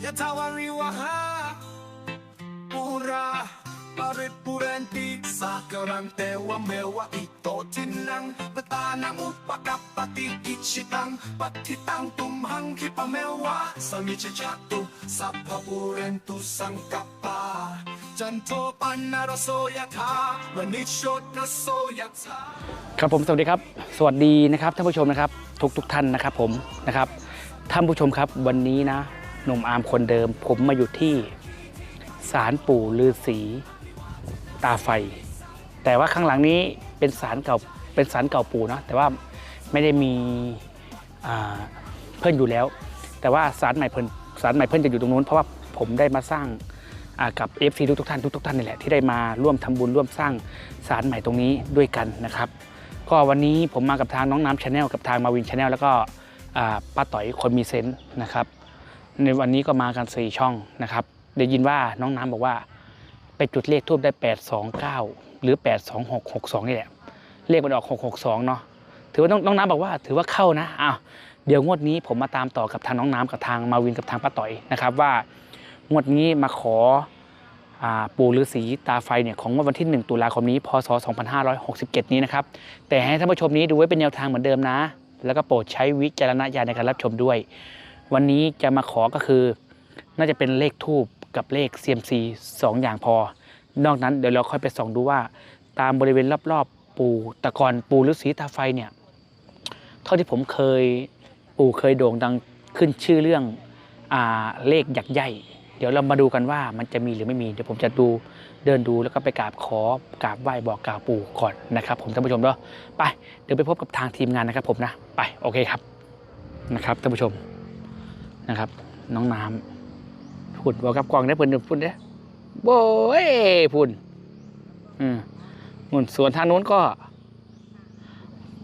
Yatawariwaha Pura Paripuranti Sakarang mewa ito tinang Batanang upakapati ichitang Patitang tumhang kipamewa Sa michichatu Sa papurentu sangkapa Janto panarasoyata Manishot na soyata ครับผมสวัสดีครับ สวัสดีนะครับท่านผู้ชมนะครับ ทุกทุกท่านนะครับผมนะครับท่านผู้ชมครับวันนี้นะ หนุ่มอาร์มคนเดิม ผมมาอยู่ที่ศาลปู่ฤาษีตาไฟ แต่ว่าข้างหลังนี้เป็นศาลเก่าเป็นศาลเก่าปู่เนาะแต่ว่าไม่ได้มีเพิ่นอยู่แล้ว แต่ว่าศาลใหม่เพิ่นศาลใหม่เพิ่นจะอยู่ตรงนู้นเพราะว่าผมได้มาสร้างกับ FC ทุกทุกท่านทุกทุกๆท่านนี่แหละที่ได้มาร่วมทำบุญร่วมสร้างศาลใหม่ตรงนี้ด้วยกันนะครับ ก็วันนี้ผมมากับทางน้องน้ำชาแนลกับทางมาวินชาแนลแล้วก็ป้าต่อยคนมีเซนส์นะครับ ในวันนี้ก็มากัน 4 ช่องนะครับได้ยินว่าน้องน้ำบอกว่า ไปจุดเลขทูบได้ 829 หรือ 82662 นี่แหละ เลขมันออก 662 เนาะถือว่าน้องน้องน้ำบอกว่าถือว่าเข้านะอ้าวเดี๋ยวงวดนี้ผมมาตามต่อกับทางน้องน้ำกับทางมาวินกับทางป้าต่อยนะครับว่างวดนี้มาขออาปู่ฤาษีตาไฟเนี่ยของวันที่ 1 ตุลาคมนี้ พศ 2567 นี้นะครับ แต่ให้ท่านผู้ชมนี้ดูไว้เป็นแนวทางเหมือนเดิมนะ แล้วก็โปรดใช้วิจารณญาณในการรับชมด้วย วันนี้จะมาขอก็คือ น่าจะเป็นเลขทูบกับเลข CMC สองอย่างพอ นอกนั้นเดี๋ยวเราค่อยไปส่องดูว่า ตามบริเวณรอบๆ ปูตะกอนปู่ฤาษีตาไฟเนี่ยเท่าที่ผมเคยปู่เคยโด่งดังขึ้นชื่อเรื่องอาเลขหยักใหญ่ เดี๋ยวเรามาดูกันว่ามันจะมีหรือไม่มี เดี๋ยวผมจะดูเดินดูแล้วก็ไปกราบขอกราบไหว้บอกกล่าวปู่ก่อนนะครับ ผมท่านผู้ชมเนาะไปเดี๋ยวไปพบกับทางทีมงานนะครับผมนะไปโอเคครับนะครับท่านผู้ชม นะครับ น้องน้ำพุ่นบอกกับกวางได้พุ่นพุ่นเด้โบ้ยพุ่นอืมนุ่นส่วนทางนู้นก็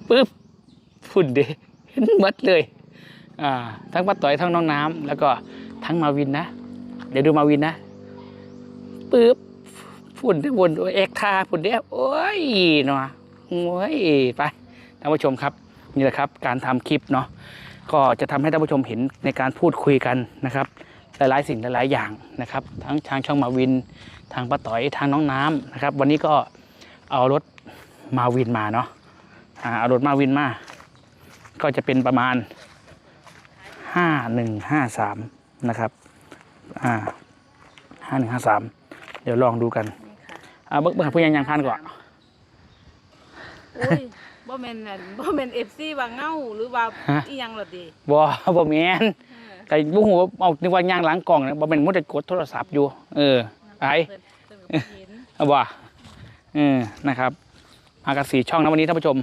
ปึ๊บพุ่นเด้เห็นหมดเลยอ่าทั้งป้าต่อยทั้งน้องน้ำแล้วก็ทั้งมาวินนะ เดี๋ยวดูมาวินนะปึ๊บฝุ่นที่บนโอ้ยเอกทาฝุ่นเดียวโอ้ยเนาะโอ้ยไปท่านผู้ชมครับ นี่แหละครับ การทำคลิปเนาะ ก็จะทำให้ท่านผู้ชมเห็นในการพูดคุยกันนะครับ หลายๆสิ่งหลายๆอย่างนะครับ ทั้งทางช่องมาวิน ทางป้าต่อยทางน้องน้ำนะครับ วันนี้ก็เอารถมาวินมาเนาะอ่าเอารถมาวินมา ก็จะเป็นประมาณห้าหนึ่งห้าสามนะครับอ่าห้าหนึ่งห้าสามเดี๋ยวลองดูกันอ่าเบิกเบิกผู้ยังยังพันก่อนอุ้ย บ่แม่นนั่นบ่แม่น FC ว่าเงาหรือว่าฮะ อีหยังล่ะดิบอบ่แมนเออไก่บุ้งหัวเอานึกว่าย่างหล้างกล่องนะบ่เป็นมุดจะกดโทรศัพท์อยู่ เออ ไอ้ เพิ่นเพิ่นก็เห็นเอาบ่เออนะครับมากับสี่ช่องนะวันนี้ท่านผู้ชม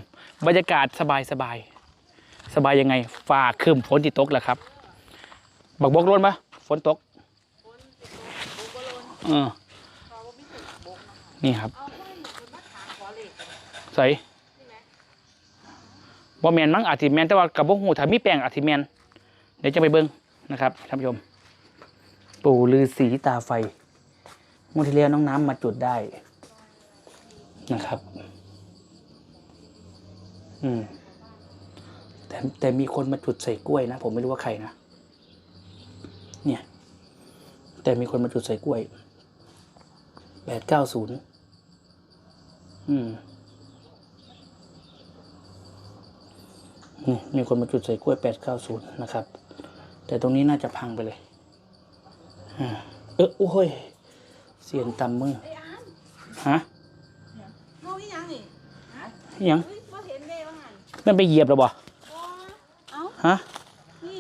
บรรยากาศสบายสบายสบายยังไงฝ่าคืมฝนที่ตกแหละครับ บักบกล้นปะฝนตกเออนี่ครับ ใส่ บ่แมนมั้งอาทิแมนแต่ว่ากับบ่หูถ้ามีแปลงอาทิแมนเดี๋ยวจะไปเบิ่งนะครับท่านผู้ชม ปู่ฤาษีตาไฟงวดที่แล้วน้องน้ำมาจุดได้นะครับ อืม แต่แต่มีคนมาจุดใส่กล้วยนะผมไม่รู้ว่าใครนะเนี่ย แต่มีคนมาจุดใส่กล้วยแปดเก้าศูนย์อืม นี่มีคนมาจุดใส่กล้วยแปดเก้าศูนย์นะครับ แต่ตรงนี้น่าจะพังไปเลยอ่าเออโอ้ย เสียนตำมือฮะเงาอีหยังนี่อิหยังเฮ้ยบ่เห็นเด้ว่าหั่นมันไปเหยียบหรอบ่บ่เอ้าฮะนี่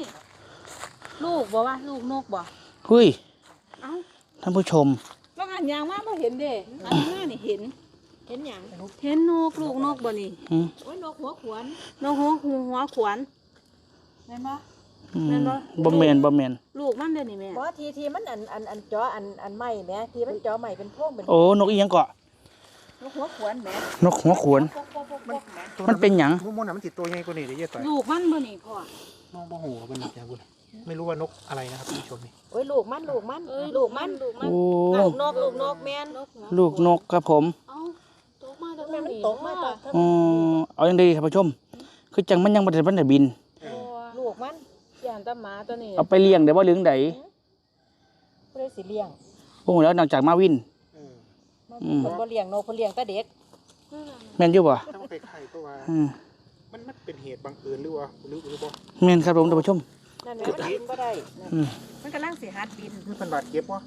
ลูกบ่ว่าลูกนกบ่เฮ้ยเอ้าท่านผู้ชมว่าหันยางมาบ่เห็นเด้อันหน้านี่เห็น เห็นหยังเห็นนกลูกนกบ่นี่อืมโอ้ยนกหัวขวานนกหัวหัวหัวขวานแม่นบ่อืมแม่นบ่บ่แมนบ่แมนลูกมันเด้อนี่แม่บ่ทีทีมันอันอันอันจออันอันใหม่แหม่ทีมันจอใหม่เป็นพวงเป็นโอ้นกอีหยังเกาะลูกหัวขวานแหม่นกหัวขวนปกปกปกปกแหม่มันเป็นหยังมุมมนต์น่ะมันติดตัวยังไงกว่านี้เดี๋ยวเยอะต่อยลูกมันบ่นี่พ่อมองมองหัวมันหนักอย่างคุณไม่รู้ว่านกอะไรนะครับท่านผู้ชมนี่โอ้ยลูกมันลูกมันเอ้ยลูกมันลูกมันโอ้ลูกนกลูกนกแม่นนกหัวลูกนกครับผมเอ้าต กมาจากแม่ทางมันนี้ตกมาจากอ๋อเอาอย่างดีครับผู้ชม คือจังมันยังบ่ได้มันได้บิน ลูกมันย่านตาหมาตัวนี้เอาไปเลี้ยงเดี๋ยวว่าเลี้ยงไดผู้ได้สิเลี้ยงโอ้แล้วนอกจากมาวิน เอออืม เพิ่นบ่เลี้ยงนกเพิ่นเลี้ยงแต่เด็กแม่นอยู่บ่ต้องไปไข่ตัวว่าอืมมันมันเป็นเหตุบังเอิญหรือว่าหรือหรือบ่แม่นครับผมท่านผู้ชม นั่นแหละมันบินบ่ได้นั่นอืมมันกำลังสิหัดบินคือเป็นบาดเจ็บวะ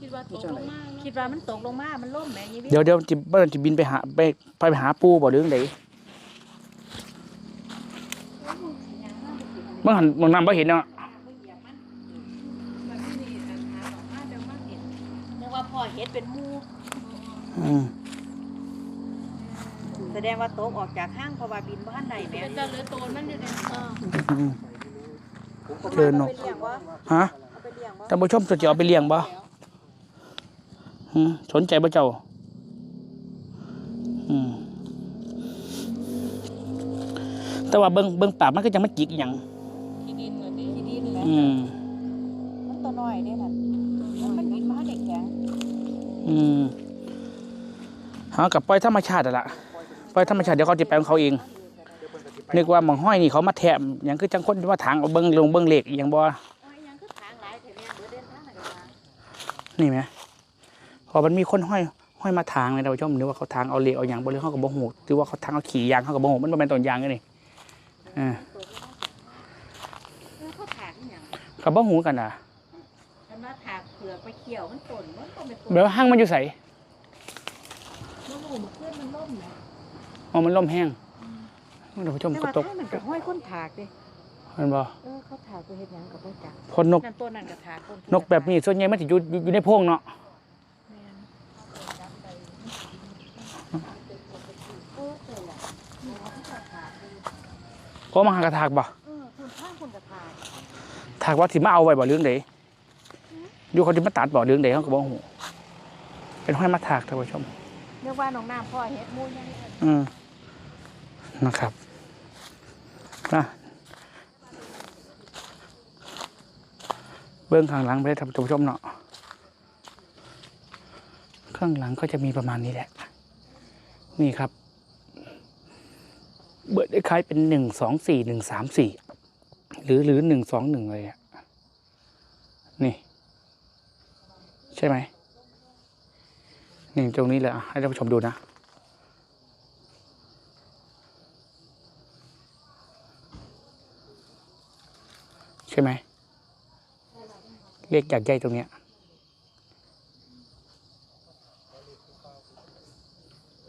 คิดว่าตกลงมาคิดว่ามันตกลงมา มันล่มแหม่ยีวิเดี๋ยวเดี๋ยวจิบมันจะบินไปหาไปไปหาปูบ่หรือจั่งใดมันหันมันนำบ่เห็นเนาะนึกว่าพ่อเฮ็ดเป็นหมูอืมแสดงว่าตกออกจากห้างเพราะว่าบินบ่ทันได้แหม่เดี๋ยวจะเหลือโตนมันอยู่ในเอออืมเชิญนกเอาไปเลี้ยงบ่ฮะเอาไปเลี้ยงบ่ท่านผู้ชมจะเอาไปเลี้ยงบ่อืม สนใจบ่เจ้าอืมแต่ว่าเบิ่งเบิ่งปากมันก็จะมาจิกอหย่างที่ดินเหมือนนี้ที่ดินแหละอืมมันตัวน้อยเด้นั่นมันมันบินมาหาเด็กแข็งอืมหากับปล่อยธรรมชาติอะล่ะปล่อยธรรมชาติเดี๋ยวเขาจะแปลงเขาเองเดี๋ยวเพิ่นก็สิไปนึกว่าหมองห้อยนี่เขามาแถมอย่างคือจังคนที่ว่าทางเอาเบิ้งลงเบิ้งเหล็กอหย่างบ่โอ้ยยังคือทางหลายแถวเนี้ยเบิดเดินทางไหน กันมานี่ไหมพอมันมีคนห้อยห้อยมาทางเลยท่านผู้ชมหรือว่าเขาทางเอาเหล็กเอาอย่างบ่หรือเขากับบ่หูหรือว่าเขาทางเอาขี่ยางเขากับบ่หูมันบ่เป็นต้นยางกันนี่อ่าเออเขาถากอีหยังกับบ่หูกันอะมันมาถากเผือกไปเขี่ยวมันต้นมันก็เป็นต้นเดี๋ยวห้างมันอยู่ใส่น้ำหมูมันขึ้นมันล่มนะอ๋อมันล่มแห้งท่านผู้ชมแต่ก็ว่าตกถ้ามันก็ห้อยคนถากดิเห็นบ่เออเขาถากไปเฮ็ดหยังกับบ่จักคนนกนั่นต้นนั่นก็ถากต้นกแบบนี้ส่วนใหญ่มันจะอยู่อยู่อยู่ในโพรงเนาะ แม่นเออเออล่ะเขาก็ถากดิ โอ้มาหากระถากบ่เออคุณข้างคุณก็ถากถากว่าสิมาเอาไว้บ่เรื่องใดอยู่เขาสิมาตัดบ่เรื่องใดเขาก็บ่หูเป็นห้อยมาถากท่านผู้ชมเรียกว่าน้องน้ำพ่อเฮ็ดหมูยังไงอืมนะครับนะเบื้องข้างหลังไปได้ท่านผู้ชมเนาะข้างหลังก็จะมีประมาณนี้แหละ นี่ครับ เบิดได้คล้ายเป็นหนึ่งสองสี่หนึ่งสามสี่หรือหรือหนึ่งสองหนึ่งเลยอะนี่ ใช่ไหมนี่ตรงนี้เลยอะให้ท่านผู้ชมดูนะใช่ไหมเลขจากใหญ่ตรงเนี้ย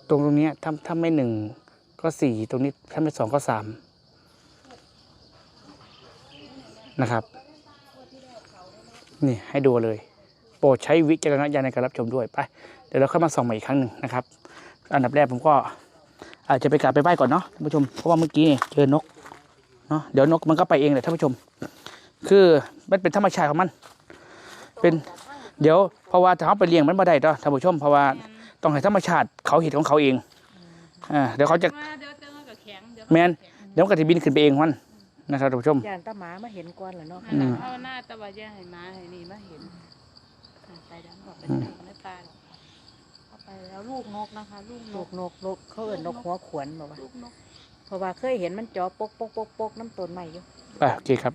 ตรงตรงเนี้ยถ้าถ้าไม่หนึ่ง ก็สี่ตรงนี้ถ้าไม่สองก็สามนะครับ นี่ให้ดูเลย โปรดใช้วิจารณญาณในการรับชมด้วยไป เดี๋ยวเราเข้ามาส่องใหม่อีกครั้งหนึ่งนะครับ อันดับแรกผมก็อาจจะไปกราบไปไหว้ก่อนเนาะท่านผู้ชม เพราะว่าเมื่อกี้เจอนกเนาะเดี๋ยวนกมันก็ไปเองแหละท่านผู้ชม คือมันเป็นธรรมชาติของมัน เป็นเดี๋ยวเพราะว่าถ้าเขาไปเลี้ยงมันม่ได้ต่อท่านผู้ชมเพราะว่าต้องให้ธรรมชาติเขาเห็นของเขาเอง อ่าเดี๋ยวเขาจะว่าเดี๋ยวเจอกับแข็งเดี๋ยวแมนเดี๋ยวมันก็จะบินขึ้นไปเองของมันนะครับท่านผู้ชม ย่านตาหมามาเห็นก่อนแล้วเนาะขนาดภาวนาแต่ว่าแย่ให้มาให้นี่มาเห็นค่ะไปดังบอกเป็นนกในป่าหรอกเอาไปแล้วลูกนกนะคะ ลูกนลูกกนกนกเขาเอิ้นนกหัวขวนบ่ว่าลูกนก เพราะว่าเคยเห็นมันจ่อปกปกปกปกน้ำต้นใหม่อยู่ อะโอเคครับ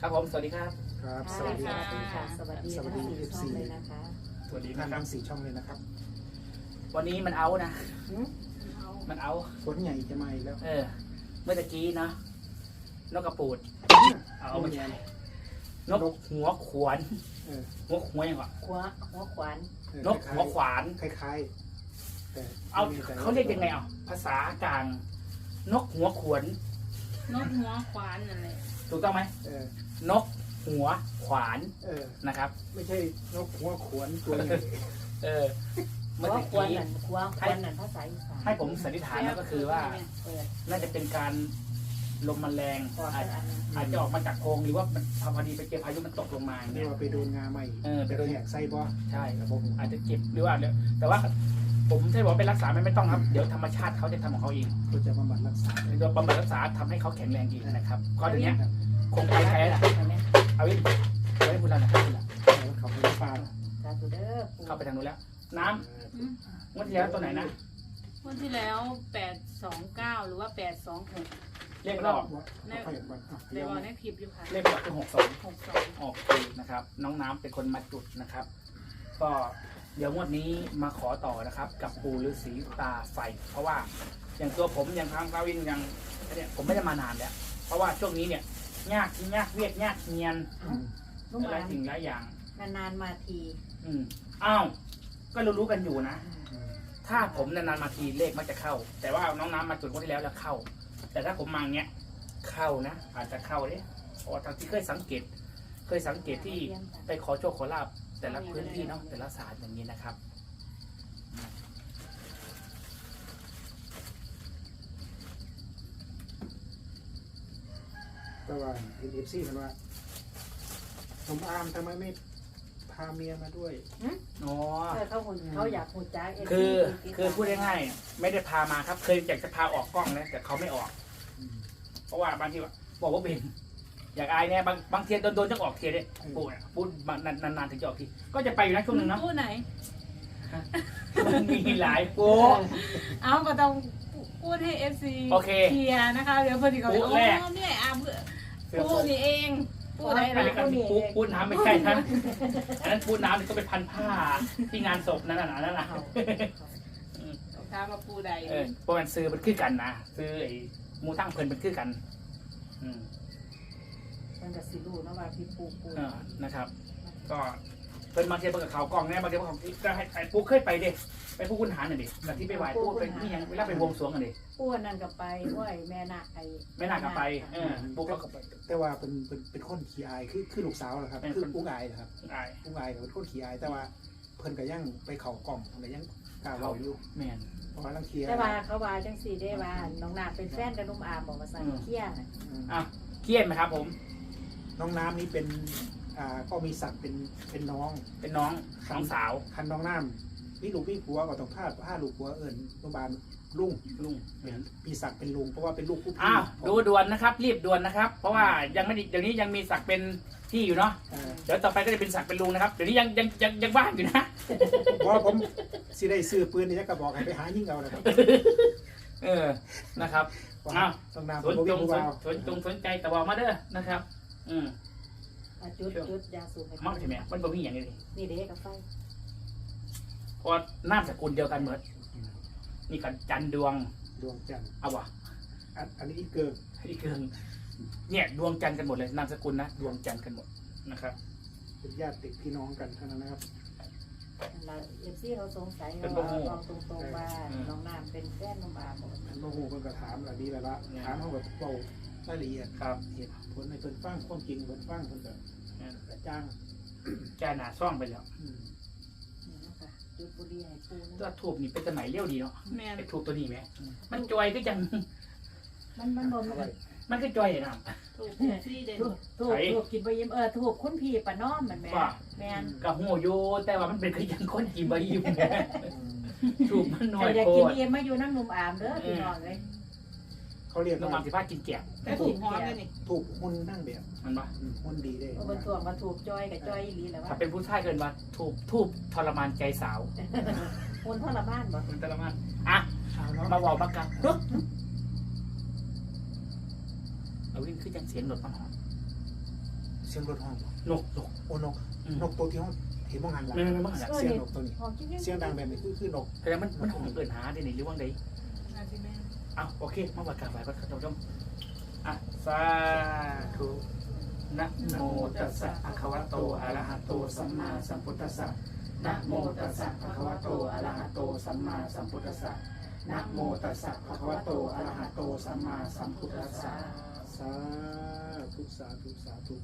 ครับผม สวัสดีครับ ครับ สวัสดีครับค่ะ สวัสดีสวัสดีทั้ง FC ช่องเลยนะคะ สวัสดีท่านทั้งสี่ช่องเลยนะครับ วันนี้มันเอานะหืมมันเอา ฝนใหญ่จะมาอีกแล้ว เออ เมื่อตะกี้เนาะนกกระปูดเอาไม่ใช่นกหัวขวานเออ หัวหัวยังไงหัวหัวขวานเออนกหัวขวาน คล้ายๆแต่เอาไม่แน่ใจเขาเรียกยังไงอะภาษากลาง นกหัวขวน นกหัวขวานนั่นแหละถูกต้องไหมเออนกหัวขวานเออ นะครับ ไม่ใช่นกหัวขวนตัวใหญ่ เออ เมื่อหัวตะขวานกี้นั่นหัวขวานนั่นภาษาอีสานให้ผมสันนิษฐานนะก็คือว่าเออน่าจะเป็นการลมมันแรงก่อนอาจอันนั้นอาจจะออกมาจากโพรงหรือว่ามันพอดีไปเจอพายุมันตกลงมาอย่างเรีเงี้ยยกว่าไปโดนงาใหม่เออ ไปโดนแหกไส้บ่ใช่ ครับผมอาจจะเจ็บหรือว่าเดี๋ยวแต่ว่าผมถ้าบอกว่าไปรักษาไม่ไม่ต้องครับ เดี๋ยวธรรมชาติเขาจะทำของเขาเองก็จะบำบัดรักษาเดี๋ยวบำบัดรักษาทำให้เขาแข็งแรงดีนะครับก็อย่างเงี้ยคงไปแพ้แหละอันนี้เอาวินเอาให้คุณเรานะครับคุณล่ะแล้วเขาไปปลาเนาะสาธุเด้อปู่เข้าไปทางนู้นแล้ว น้ำงวดที่แล้วตัวไหนนะวันที่แล้วแปดสองเก้าหรือว่าแปดสองหกเลขมันออกในค่อยๆก่อนอะในวันในคลิปอยู่ค่ะเลขมันออกคือหกสองหกสองออกเองนะครับ น้องน้ำเป็นคนมาจุดนะครับ ก็เดี๋ยวงวดนี้มาขอต่อนะครับ กับปู่ฤาษีตาไฟ เพราะว่าอย่างตัวผมอย่างทางกาวินอย่างเนี่ยผมไม่ได้มานานแล้วเพราะว่าช่วงนี้เนี่ยยากยากเวียดยากเงียนอืมลุงหลาอายมสิ่งหลายอย่างนานๆมาที อืมอ้าว ก็รู้รู้ๆกันอยู่นะอืมถ้าผมนานๆมาทีเลขมันจะเข้า แต่ว่าน้องน้ำมาจุดงวดที่แล้วแล้วเข้า แต่ถ้าผมมาเงี้ยเข้านะอาจจะเข้าเนี่ยเพราะว่าทางที่เคยสังเกต เคยสังเกตที่ไปขอโชคขอลาบแต่ละพื้นที่เนาะแต่ละศาสตร์อย่างนี้นะครับแต่ว่าเอฟซีมันว่าผมอามทำไมไม่ พาเมียมาด้วยอ๋อเออเขาหุ่นเขาอยากหุ่นจ้า FC คือติดตามคือพูดง่ายๆไม่ได้พามาครับ เคยอยากจะพาออกกล้องนะแต่เขาไม่ออก อืม เพราะว่าบางทีว่าบอกว่าเป็นอยากอายเนี่ยบางบางเทียนโดนโดนจะออกเทียนเนี่ยอืมปูดปูดนานๆถึงจะออกทีก็จะไปอยู่นะช่วงหนึ่งเนาะตู้ไหนมันมีหลายปู เอาก็ต้องพูดให้เอฟซีโอเคเคลียร์นะคะ เดี๋ยวพอดีก็ปุ๊โอ้แรกเนี่ยอาเพื่อเสื้อพูปูดนี่เอง พูดอะไรไม่นะได้กันที่ปูปูน้ำไม่ใช่นะอันนั้นปูน้ำนี่ก็เป็นพันผ้าที่งานศพนั่นน่ะนั่นน่ะลูกค้ามาพูดใดเออเพราะมันซื้อมันคือกันนะซื้อไอ้หมูทั้งเพลินมันคือกัน อืมมันก็สิรู้เนาะว่าพี่ปูปูเออนะครับ ก็เพิ่นบางทีเพิ่นกับเขากล้องเนี่ยบางทีเพิ่นของก็ให้ไอ้ปุ๊กเคยไปเด็ไปปุ๊กคุณหารหน่อยดิกับที่ไปไหว้ปุ๊กเป็นที่ยังเวลาไปบวงสรวงกันดิ ปูนั่นก็ไปโอ้ยแม่นาคไอ้ไม่น่ากลับไปเออปุ๊กก็ไปแต่ว่าเป็นเป็นเป็นคนขี้อายคือคือลูกสาวเหรอครับเป็นคือคนอุ้งอายเหรอครับได้อุ้งอายเป็นคนขี้อาย แต่ว่าเพิ่นก็ยังไปเข่ากล่องเพิ่นก็ยังกล้าเว้าอยู่แมน เพราะว่าลังเทียแต่ว่าเขาว่าจังสี่ได้ว่าน้องนาคเป็นแฟนกับลุงอามบอกว่าสั่งอืมเคี้ยน่ะอืมอะเครียดไหมครับผม น้องน้ำนี่เป็นอ่าก็มีศักดิ์เป็นเป็นน้อง เป็นน้องน้องสาว คันน้องน้ำนี่ลูกพี่ผัวก็ต้องพาพาลูกผัวเอิญโรงพยาบาล ลุงลุงมีศักดิ์เป็นลุงเพราะว่าเป็นลูกผู้พี่อ้าวดูด่วนนะครับ รีบด่วนนะครับ เพราะว่ายังไม่ได้เดี๋ยวนี้ยังมีศักดิ์เป็นที่อยู่เนาะเออเดี๋ยวต่อไปก็จะเป็นศักดิ์เป็นลุงนะครับเดี๋ยวนี้ยังยังยังยังว่างอยู่นะ เพราะว่าผมสิได้ซื้อปืนนี่จะกระบอกให้ไปหายิงเอานะครับเออนะครับ อ้าว ต้องน้ำสเป็นนลูกจพี่งผู้สนบ่าวสนจงสนใจแต่บอกมาเด้อนะครับ อืมอะจุดจุดยาสูบให้มั่งใช่ไหมมันบ่มีอย่างนี้เลยนี่เด็กกับไฟเพราะนามสกุลเดียวกันหมดนี่ กันจันดวงดวงจันทร์เอาวะอันอันนี้อีกเกินนี่คือเนี่ยดวงจันทร์กันหมดเลยนามสกุลนะดวงจันทร์กันหมดนะครับเป็นญาติพี่น้องกันเท่านั้นนะครับ เราเอฟซีเขาสงสัยเป็นว่าบ่ฮู้ลองตรงๆว่าน้องน้ำเป็นแฟนลุงอามบอกว่าอันโมโหเพิ่นก็ถามอะไรดีแล้วละถามเขาแบบเบารายละเอียดครับเหตุผลในเพิ่นฟังความจริงเพิ่นฟังเพิ่นก็กระจ้างแกหนาซ่องไปแล้วอืมนี่นะคะ จุดบุหรีให้ปูตัวทูบนี่เป็นสมัยเลี้ยวดีเนาะแม่นไอ้ทูบตัวนี้ไหม มันจอยก็ยัง มันมันบ่มันมันก็จอยนะ ถูกซี่เด่นถูกถูกไผถูกกินใบยิ้มเออถูกคุณพี่ปะน้อมมันแม่ว่าแม่นกับหูโยแต่ว่ามันเป็นขยังคนกินใบยิมอืมทูบมันน้อใครยอยากโคกินตรเอ็มมาอยู่น้ำหนุ่มอามเด้อพี่น้องเลย เขาเรียกน้องว่ามันสิพากินแกะแต่ถูกฮ้อนเลยนี่ถูกหุ่นนั่งแบบมันปะอืมหุ่นดีได้เอาบนถ่วงมาถูกจอยกับจอยอีหลีแล้วถ้าว่าเป็นผู้ชายเกินว่าทูบทูบทรมานใจสาวคนทรมานบ่มันทรมานอะ เอาเนาะมาบอกมากันปึ๊บเอาวิ่งขึ้นยังเสียงหลดมาหอมเสียงรถห้องนกนกโอ้นกอืมนกตัวที่ห้องเห็นบ้างหันหลังไม่ไม่ไม่ไม่ไม่เสียงนกตัวนี้ หอมจริงๆเสียงดังแบบนี้คือคือนกแสดงมันมันหอมเกินหาได้ไหนหรือว่าไงน่าสิ เอาโอเคมาวัดกันไว้ก็ท่านผู้ชมอะสาธุนะโมตัสสะภะคะวะโตอะระหะโตสัมมาสัมพุทธัสสะนะโมตัสสะภะคะวะโตอะระหะโตสัมมาสัมพุทธัสสะนะโมตัสสะภะคะวะโตอะระหะโตสัมมาสัมพุทธัสสะสาธุสาธุสาธุ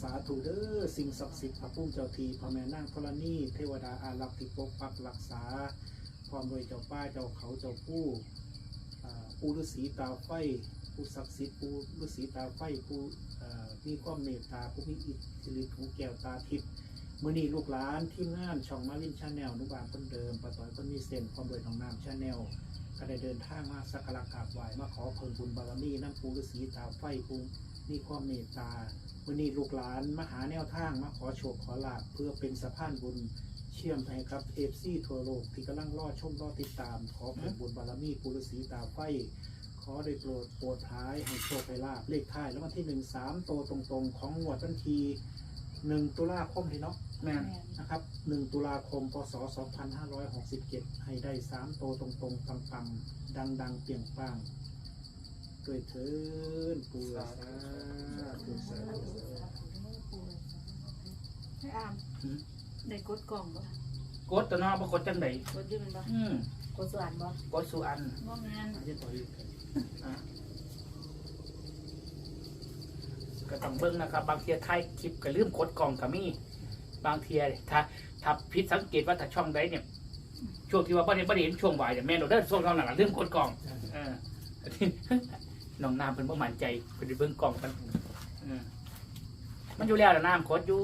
สาธุเด้อสิ่งศักดิ์สิทธิ์พระพุ่มเจ้าทีพระแม่นางธรณีเทวดาอารักษ์ที่ปกปักรักษาพร้อมโดยเจ้าป้าเจ้าเขาเจ้าผู้ อ่าผู้ฤาษีตาไฟผู้ศักดิ์สิทธิ์ผู้ฤาษีตาไฟผู้เอ่อมีความเมตตาผู้มีอิทธิฤทธิ์ของแก้วตาทิพย์มื่อนี้ลูกหลานที่งานช่องมาลินชาแนลนุบาลคนเดิมปะต่อยคนมีเซนความโดยของน้ำชาแนลก็ได้เดินทางมาสักการะกราบไหว้มาขอเพิ่มบุญบารมีนั่งปูฤาษีตาไฟปูมีความเมตตาวันนี้ลูกหลานมาหาแนวทางมาขอโชคขอลาบเพื่อเป็นสะพานบุญ เชื่อมให้ครับเอฟซีทั่วโลกที่กำลังรอชมรอติดตาม ขอเพิ่มบุญบารมีปูฤาษีตาไฟขออได้โปรดโปรดท้ายให้โชคให้ลาบเลขท้ายแล้ววันที่หนึ่งสามโตวตรงๆ ของงวดวันที่หนึ่งตุลาคมที่เนาะแม่นนะครับหนึ่งตุลาคมพศสองพันห้าร้อยหกสิบเจ็ดให้ได้สามโตวตรงๆปังๆ ดังๆ เปรียงปังด้วยเถินปูสาธุสาธุ ให้อาม ได้กดกล่องบ่กดตัวเน้อบ่กดจังไดกดอยืมมันบ่อืมกดส่วนบ่กดสู่อันบ่งานอาจจะต่ออีกอะก็ต้องเบิ่งนะครับ บางทีถ่ายคลิปก็ลืมกดกล่องก็มีบางทีถ้าถ้าผิดสังเกตว่าถ้าช่องใดเนี่ย ช่วงที่ว่าบ่ได้บ่ได้เห็นช่วงบ่ายเนี่ยแม่นเราเด้อช่วงเท่านั้นล่ะลืมกดกล่องเออน้องน้ำเป็นบ่มั่นใจเพิ่นไปเบิ่งกล่องกันเออมันอยู่แล้วล่ะน้ำกดอยู่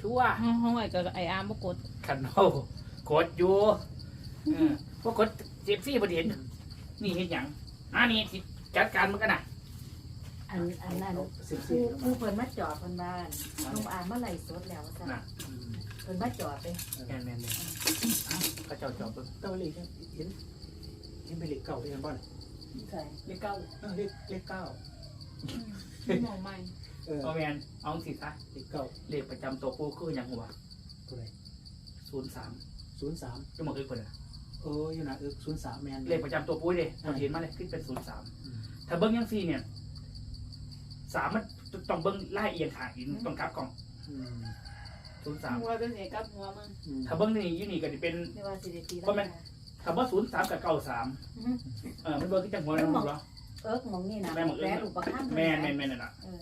ชัวร์ห้องห้องไอ้ก็ไอ้อามบ่กดคันเอากดอยู่เออพวกกดเจ็บซี่บ่ได้เห็นนี่เห็นหยังอ่านี่สิจัดการมันกันน่ะอันอันนั้นสิบผู้สี่ผู้เพิ่นมาจอดเพิ่นบ้านลุงอามมาไล่สดแล้วจ้ะน่ะเพิ่นมาจอดเลยแม่นแม่นเลยเอ้าก็เจ้าจอบเบิ่งเก้าเลขเห็นเห็นเป็นเลขเก้าได้ยังบ้านใช่เลขเก้าเออเลขเลขเก้าหมองใหม่ เออ เอาแม่นเอาสิซะเลขเก้าเลขประจำตัวปูคือหยังหัวตัวไหน03ศูนย์สามจังหวัดอื่นเพิ่นน่ะเอออยู่นะเออศูนย์สามแมนเลขประจำตัวปูเด้เราเห็นมาเลยขึ้นเป็น03ถ้าเบิ่งจังซี่เนี่ยสามมันต้องเบิ่งไล่เอียงขางอีกต้องกลับกล่องอืม03หัวเป็นเอกกับหัวมึงอืมถ้าเบิ่งนี่อยู่นี่ก็สิเป็น ไม่ว่าสิได้ตีบ่แม่นคำว่า03กับ93อือฮึเออมันเบิ่งคือจังหัวนั่นบ่เอิกหมองนี่นะแม่หมองเอิ้แล้นอุปข้ามแม่นแม่นแม่นนั่นน่ะเออ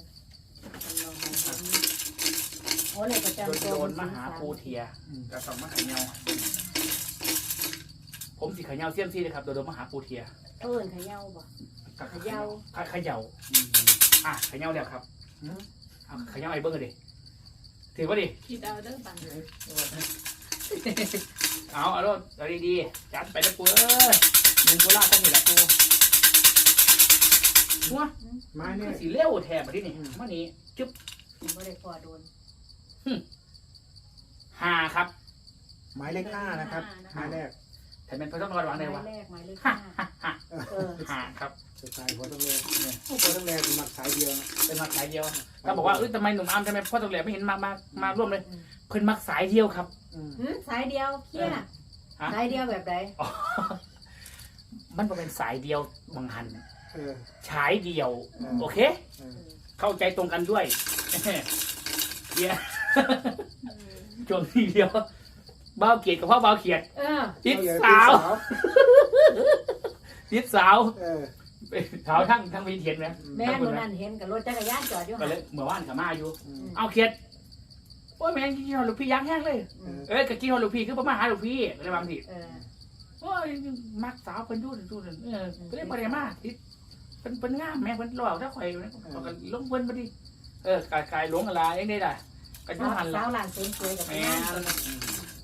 โอ้เลยประโดนจำตัวโดนมาหาปูเทียอืมก็ต้องมาเขยาผมสิเขยาเสี้ยมซี่เลยครับโดนโดนมาหาปูเทียเอิ้นเขย่าบ่ก็เขย่าเขยาอืมอะเขยาแล้วครับอืมเอาเขยาไอ้เบิ้งกันดิถือว่าดิคิดเอาเด้อบังเอาเอารถเอาดีๆจัดไปนะปูเอ้ยหนึ่งตัวลากก็มีแหละปู หัวไม้มันเนี่คืย อสีเลี้ยวแทบมาที่นี่มานี่จึ๊บบ่ได้พอโดนห้าครับไม้เลขห้านะครับไม้แรกแต่เป็นพระต้องระวังหได้มายวะแรกหมายเลขฮ่าห้าฮ่าฮ่าเออห้าครับสไตล์หัวต้องแรงเนี่ยหัวต้องแรงเป็นหมักสายเดียวนะเป็นมักสายเดียวก็บอกว่าเอ้ยทำไมหนุ่มอาร์มทำไมพ่อตงแหลไม่เห็นมามามาร่วมเลยเพิ่นมักสายเดียวครับ อืมหืมสายเดียวเที่ยฮะ สายเดียวแบบใดอ๋อมันบ่เป็นสายเดียวบางหัน เออ ฉายเดียวเออโอเค เออ เข้าใจตรงกันด้วย เดี๋ยวช่วงนี้เดียวเบ้าเกียดกับพ่อเบ้าเขียดเออติดเอสาวติดติดสาวเออสาวทั้งทั้งวีเทียนนะ แม่นมื้อนั้นเห็นกับรถจักรยานจอดอยู่ก็หั่นเลยเมื่อวานกับมาอยู่ อืมเอาเขียดโอ้ยแม่งกินหอลูกพี่ยักษ์แห้งเลย อืมเอ้ยก็กินหอลูกพี่คือประมาหาลูกพี่อะไรบางทีเออ โอ้ยมักสาวเพิ่นดูนั่นดูนั่นเออเพิ่นเลยบ่ได้มาติด เพิ่นเพิ่นงามแม่เพิ่นหล่อถ้าข่อยนะเขาก็ลงเพิ่นบ่ดีเออกายกายหลงอะไรเองได้ล่ะก็อยู่หันสาล่ะวหลานเสริมสวยกับแม่แม่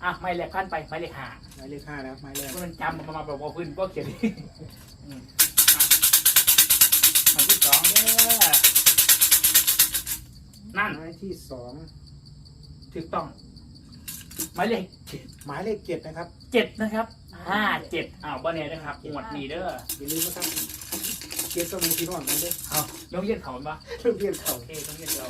อะไม่แหลกพันไปไม่เลขหาไม้เลขห้านะครับไม้แรกมันจำมามาบอกว่าพื้นก็เขียนอืมอะมาที่สองเด้อนั่นไม้ที่สองถูกต้องหมายเลขหมายเลขเจ็ดนะครับเจ็ดนะครับห้าเจ็ดอ้าวบ้านเนี่ยนะครับหมวดนี้เด้ออย่าลืมนะครับ เจ็ดต้องมีพี่น้องกันด้วยเอายกเย็นเขาปะเรื่องเรียนเขาโอเคต้องเย็นเขา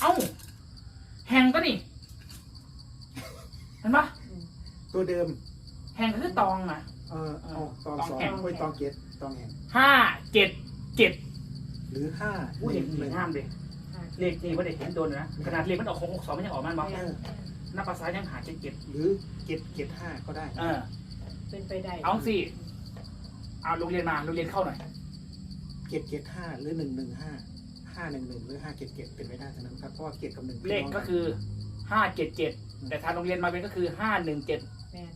เอ้าแหงก็นี่เห็นปะตัวเดิม แหงก็คือตองอะ เออเอาตองสองตองแห่งไว้ตองเจ็ดตองแห่งห้าเจ็ดเจ็ดหรือห้าอุ้ยหเด็นึ่กงหเด็นึ่กงงามเลยเลขนี่ว่าเด็กเห็นโดนนะขนาดเลขมันออกหกหกสองมันยังออกมันบอกเออห น้าภาษายังหาเจ็ดเจ็ดหรือเจ็ดเจ็ดห้าก็ได้เออ เป็นไปได้เอาสิเอาโรงเรียนมาโรงเรียนเข้าหน่อยเจ็ดเจ็ดห้าหรือหนึ่งหนึ่งห้าห้าหนึ่งหนึ่งหรือห้าเจ็ดเจ็ดเป็นไปได้ทั้งนั้นครับเพราะว่าเจ็ดกับหนึ่งเลขก็คือห้าเจ็ดเจ็ดแต่ทางโรงเรียนมาเป็นก็คือห้าหนึ่งเจ็ดแม่น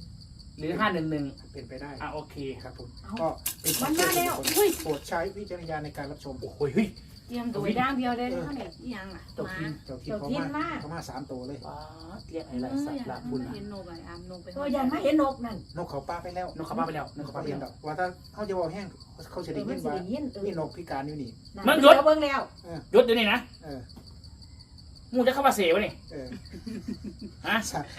หรือห้าหนึ่งหนึ่งเป็นไปได้อะโอเคครับผมเอาก็เป็นมันมาแล้วคนอุ้ยโปรดใช้วิจารณญาณในการรับชม โอ้ยเฮ้ย เตรียมตัวย่างเดียวได้แล้วเนี่ยอีหยังอะเจ้าทินเจ้าทินเจ้าเขาทินมามาเขามาสามตัวเลย ว้าเรียกอะไรสัตว์ละบุญเห็นโนบายอามโนไปตัวยันมาเห็นนกนั่นนกเขาป้าไปแล้วนกเขาบ้าไปแล้วนนกกเขาเขาบ้าป้าไปเห็นแล้ดวอกว่าถ้าเขาจะบอกแห้งเขาจะเอได้อมัยินนสิว่าได้ยินเออมีนกพิการอยู่นี่ มันหยุดเดี๋วเบิ่งแล้วยศเดี๋ยวนี้นะเออ มูจะเข้ามาเสวะนี่เออฮะสัตว์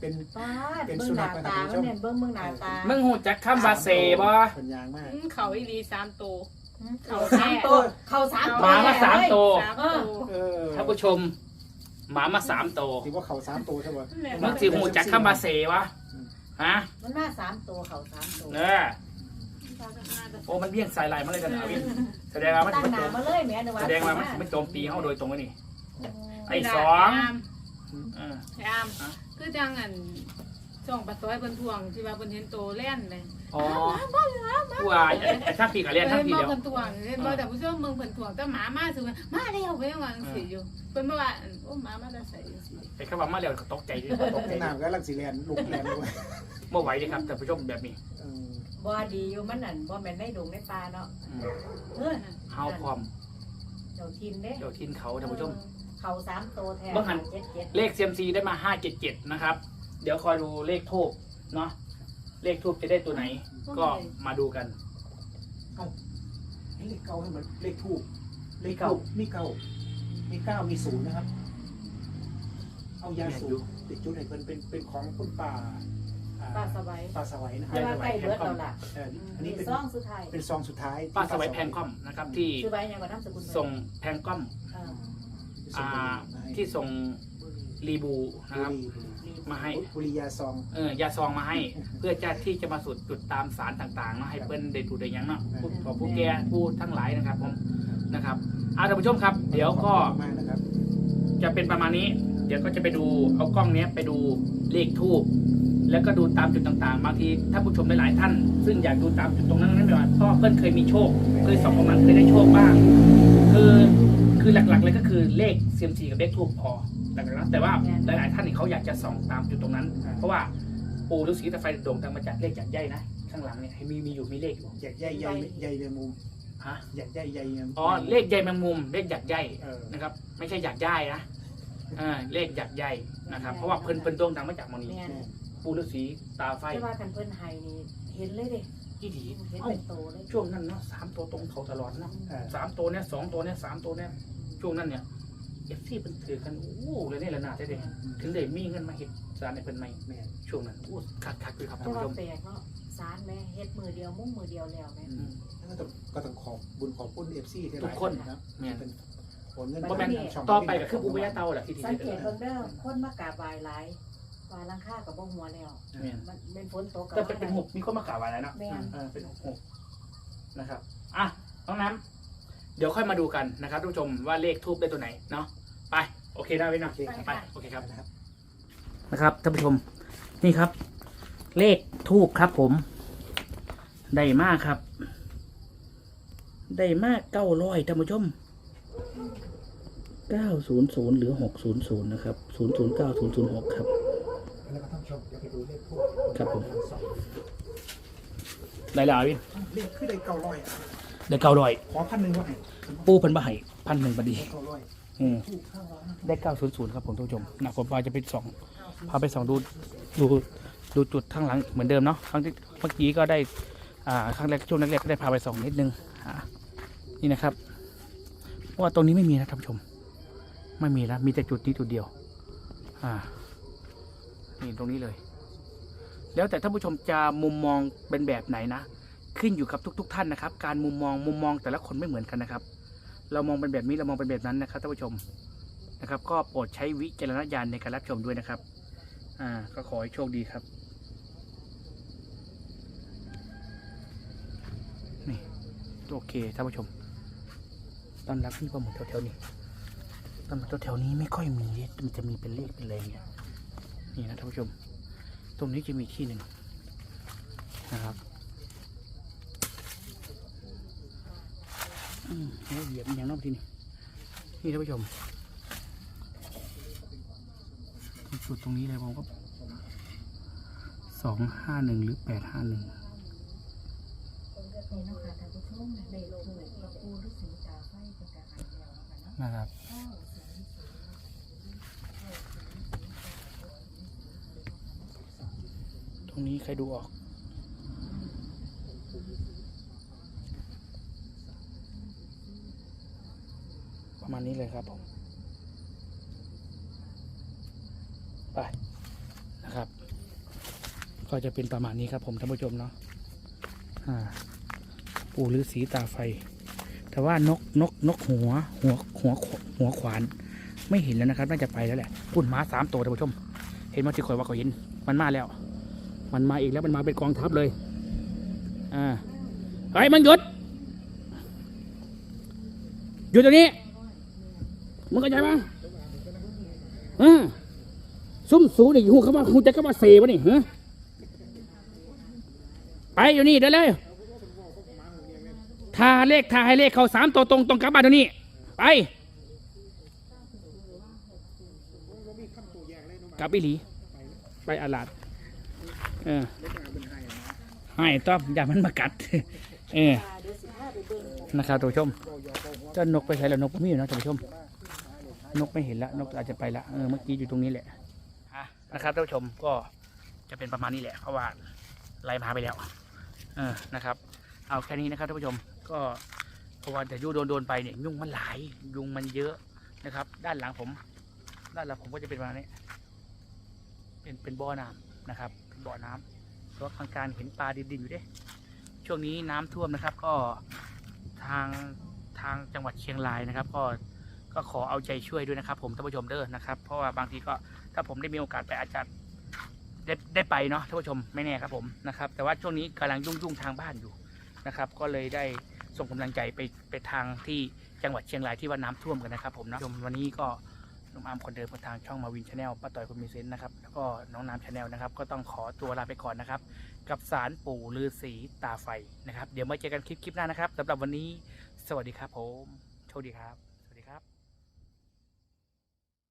เป็นป้าดเป็นเบิ่งสุหนัน้าขตานะครับมันเนี่ยเบิ่งเบิ่งหน้าตามึงหูจักคำว่าเสบ่เป็นยางมากอืมเขาอีดีสามตัว เขาสามตัวเขาสามหตัวมามาสามตัวสามเออตัวเออท่านผู้ชม หมามาสามตัวที่ว่าเขาสามตัวใช่ป่ะมึงสิหูจักคำว่าเสวะฮะมันมาสามตัวเขาสามตัวเออโอ้มันเบี้ยงสายไหลมาเลยกันนะวินแสดงว่ามันตั้งมันหโจน้ามมาเลยแม่นว่าแสดงว่ามันมันโจมตีเขาโดยตรงเลยนี่ไอ้สองเออไอ้อามคือจังอันส่องปลาต้อยเพิ่นทวงที่ว่าเพิ่นเห็นโตแล่นเลยอ๋อผู้อายไอ้ท่าพี่กับเรียนท่าเห็นพี่บ่เดียวเพิ่นทวงเห็นบ่แต่ผู้ชมมึงเพิ่นทวงแต่หมามาสิว่ามาแล้วไปยังว่าจังซี่อยู่เพิ่นบอว่าโอ้หมามาแต่ใส่จังซี่ไอ้ข้าวมาเรียวตกใจดิตกใจในน้ำก็ลังสีแลนลูกแลนด้วยเมื่อไหวเลยครับแต่านผู้ชมแบบนี้เออบ่ดีอยู่มันนั่นบ่แม่นในดงในป่าเนาะอืมเอเฮาพร้อมเจ้าทินเด้เดี๋ยวทินเขาท่านผู้ชมเขาสามโตแทนเบิ่งหันเจ็ดเจ็ดเลขเซียมซีได้มาห้าเจ็ดเจ็ดนะครับ เดี๋ยวคอยดูเลขทูบเนาะ เลขทูบจะได้ตัวไหน ก็มาดูกันให้เลขเก้าให้มันเลขทูบเลขเก้าทูบมีเก้ามีเก้ามีศูนย์นะครับ เอายาสูบติดจุดให้เพิ่นเป็นเป็นของคุณป่าอ่ป้าสบายป่าสวัยนะคแต่รับว่าใกล้เบิดแล้วล่ะเอออันนี้เป็นซองสุดท้ายเป็นซองสุดท้ายที่ป้าสวัยแพงก้อมนะครับที่ชื่อใบยังก็นามสกุลส่งแพงก้อมเอออ่า ที่ส่งรีบูนะครับ มาให้บุรียาซอง เออยาซองมาให้ เพื่อจะที่จะมาสุดจุดตามสารต่างๆเนาะให้เปิ้นได้ดูได้หยังเนาะผู้ขอผู้แก่ผู้ทั้งหลายนะครับผมนะครับอาท่านผู้ชมครับ เดี๋ยวก็มากนะครับ จะเป็นประมาณนี้ เดี๋ยวก็จะไปดูเอากล้องเนี้ยไปดูเลขทูบแล้วก็ดูตามจุดต่างๆ บางทีถ้าผู้ชมหลายๆท่าน ซึ่งอยากดูตามจุดตรงนั้นนั้นไม่ว่าก็เพื่อนเคยมีโชค เคยส่องตรงนั้นเคยได้โชคบ้าง คือ คือหลักๆเลยก็คือเลขเซียมซีกับเลขทูบพอหลักๆนะแต่ว่าหลายๆท่านเนี่ยเขาอยากจะส่องตามจุดตรงนั้น เพราะว่าปูฤาษีตะไฟโด่งดังมาจากเลขจากใหญ่นะข้างหลังเนี่ยให้มีมีอยู่มีเลขอยู่อยากใหญ่ใหญ่ใหญ่เลยมุมฮะอยากใหญ่ใหญ่เนี่ยอ๋อเลขใหญ่แมงมุมเลขหยักใหญ่เออนะครับ ไม่ใช่หยักใหญ่นะเออเลขหยักใหญ่นะครับ เพราะว่าเพิ่นเพิ่นโด่งดังมาจากหมองนี้แม่นปูฤาษีตาไฟแต่ว่าคันเพิ่นให้นี่เห็นเลยเด้อีดีเห็นเอ้าเป็นโตเลยช่วงนั้นเนาะสามตัวตรงเขาตลอดเนาะเออสามตัวเนี้ยสองตัวเนี้ยสามตัวเนี้ย ช่วงนั้นเนี่ยเอฟซีเป็นถือกันโอ้เลยเนี่ยละนาดได้เลยถึงได้มีเงินมาเห็ดสารในเพิ่นใหม่แม่นช่วงนั้นโอ้คักคักๆเลยครับแต่ท่านผู้ว่าชมแปลกเนาะสารแม่เฮ็ดมือเดียวมุ้งมือเดียวแล้วแม่อืมก็ต้องก็ต้องขอบบุญขอบคุณเอฟซีที่หทุลายกคนนะแม่นเป็นผลเงินบ่แม่นทางช่งต่อไปก็คือปูพญาเตาแหละที่ที่สังเด็ดเกตเบิ่งเด้อคนมากราบไหว้หลายว่าหลังคากับบ่หัวแล้วแม่นมันเป็นฝนตกกับแต่เป็นเป็นหุบมีคนมากล่าวไว้แล้วเนาะแม่นเออเป็นหุบนะครับอะน้องน้ำ เดี๋ยวค่อยมาดูกันนะครับท่านผู้ชมว่าเลขทูบได้ตัวไหนเนาะไปโอเคได้ไหมเนาะโอเคครับไปโอเคครับนะครับนะครับท่านผู้ชมนี่ครับ เลขทูบครับ ผมได้มากครับ ได้มากเก้าร้อยท่านผู้ชมเก้าศูนย์ศูนย์หรือหกศูนย์ศูนย์นะครับศูนย์ศูนย์เก้าศูนย์ศูนย์หกครับแล้วก็ท่านผู้ชมเดี๋ยวไปดูเลขทูบครับผมได้แล้วพี่เลขคือได้เก้าร้อยอะ ได้เก้าร้อยขอพันหนึ่งว่าไงปูเพิ่นบ่ให้พันหนึ่งบาทดี เก้าร้อยอืมทูบข้างร้อยนะได้เก้าศูนย์ศูนย์ครับผมท่านผู้ชมนะผมว่าจะไปส่องพาไปส่องดูดูดูจุดข้างหลังเหมือนเดิมเนาะครั้งที่เมื่อกี้ก็ได้อ่าครั้งแรกช่วงแรกๆก็ได้พาไปส่องนิดนึงอ่านี่นะครับเพราะว่าตรงนี้ไม่มีนะท่านผู้ชม ไม่มีนะมีแต่จุดนี้จุดเดียว อ่า นี่ตรงนี้เลย แล้วแต่ท่านผู้ชมจะมุมมองเป็นแบบไหนนะ ขึ้นอยู่กับทุก ๆ ท่านนะครับ การมุมมองมุมมองแต่ละคนไม่เหมือนกันนะครับ เรามองเป็นแบบนี้เรามองเป็นแบบนั้นนะครับท่านผู้ชมนะครับ ก็โปรดใช้วิจารณญาณในการรับชมด้วยนะครับ อ่า ก็ขอให้โชคดีครับนี่โอเคท่านผู้ชมตอนรับนี่ประมาณแถวๆนี้ตอนมาแถวๆนี้ไม่ค่อยมีมันจะมีเป็นเลขเป็นอะไรเนี่ยนี่นะท่านผู้ชม ตรงนี้จะมีที่หนึ่งนะครับอืมแล้ว เหยียบมันอย่างนอกทีนี่นี่ท่านผู้ชมจุดตรงนี้เลยผมก็สองห้าหนึ่งหรือแปดห้าหนึ่งนะครับตรงนี้ใครดูออก มาณนี้เลยครับผม ไปนะครับ ก็จะเป็นประมาณนี้ครับผมท่านผู้ชมเนาะปูหรือสีตาไฟ แต่ว่านกนกนกหัว หัวหัวหัวขวาน ไม่เห็นแล้วนะครับน่าจะไปแล้วแหละปุ่นม้าสามตัวท่านผู้ชม เห็นมันที่คอยว่าเขาเห็น มันมาแล้ว มันมาอีกแล้วมันมาเป็นกองทัพเลย อ่าไอ้มันหยุด อยู่ตรงนี้ มึงเข้าใจปะอืมซุ่มสูนี่หูเขาว่าหูจะก็ว่าเสวะนี่ฮะไปอยู่นี่เดี๋ยวเลยทาเลขทาให้เลขเขาสามตัวตรงตรงกลับบ้านเดี๋ยวนี้ ไปกลับอีหลี ไปอาลาดเออให้ต้อมอย่ามันมากัด เออนะครับท่านผู้ชมจ้านกไปใช้แล้วนกม่มีอยู่นะท่านผู้ชม นกไม่เห็นละนกอาจจะไปละเออเมื่อกี้อยู่ตรงนี้แหละอะนะครับท่านผู้ชมก็จะเป็นประมาณนี้แหละเพราะว่าไล่มาไปแล้ว เออนะครับ เอาแค่นี้นะครับท่านผู้ชมก็เพราะว่าแต่ยุโดนโดนไปเนี่ยยุงมันหลายยุงมันเยอะนะครับ ด้านหลังผม ด้านหลังผมก็จะเป็นประมาณนี้เป็นเป็นบ่อน้ำนะครับเป็นบ่อน้ำเพราะทางการเห็นปลาดินๆอยู่เด้ช่วงนี้น้ำท่วมนะครับ ก็ทางทางจังหวัดเชียงรายนะครับ ก็ ก็ขอเอาใจช่วยด้วยนะครับ ผมท่านผู้ชมเด้อนะครับเพราะว่าบางทีก็ถ้าผมได้มีโอกาสไปอาจจะได้ได้ไปเนาะท่านผู้ชมไม่แน่ครับผมนะครับ แต่ว่าช่วงนี้กำลังยุ่งๆทางบ้านอยู่นะครับ ก็เลยได้ส่งกำลังใจไปไปทางที่จังหวัดเชียงรายที่ว่าน้ำท่วมกันนะครับ ผมนะวันนี้ก็น้องอามคนเดิมทางช่องมาวินชาแนลป้าต่อยคนมีเซนต์นะครับแล้วก็น้องน้ำชาแนลนะครับ ก็ต้องขอตัวลาไปก่อนนะครับ กับสารปู่ฤาษีตาไฟนะครับ เดี๋ยวมาเจอกันคลิปคลิปหน้านะครับสำหรับวันนี้ สวัสดีครับผมโชคดีครับ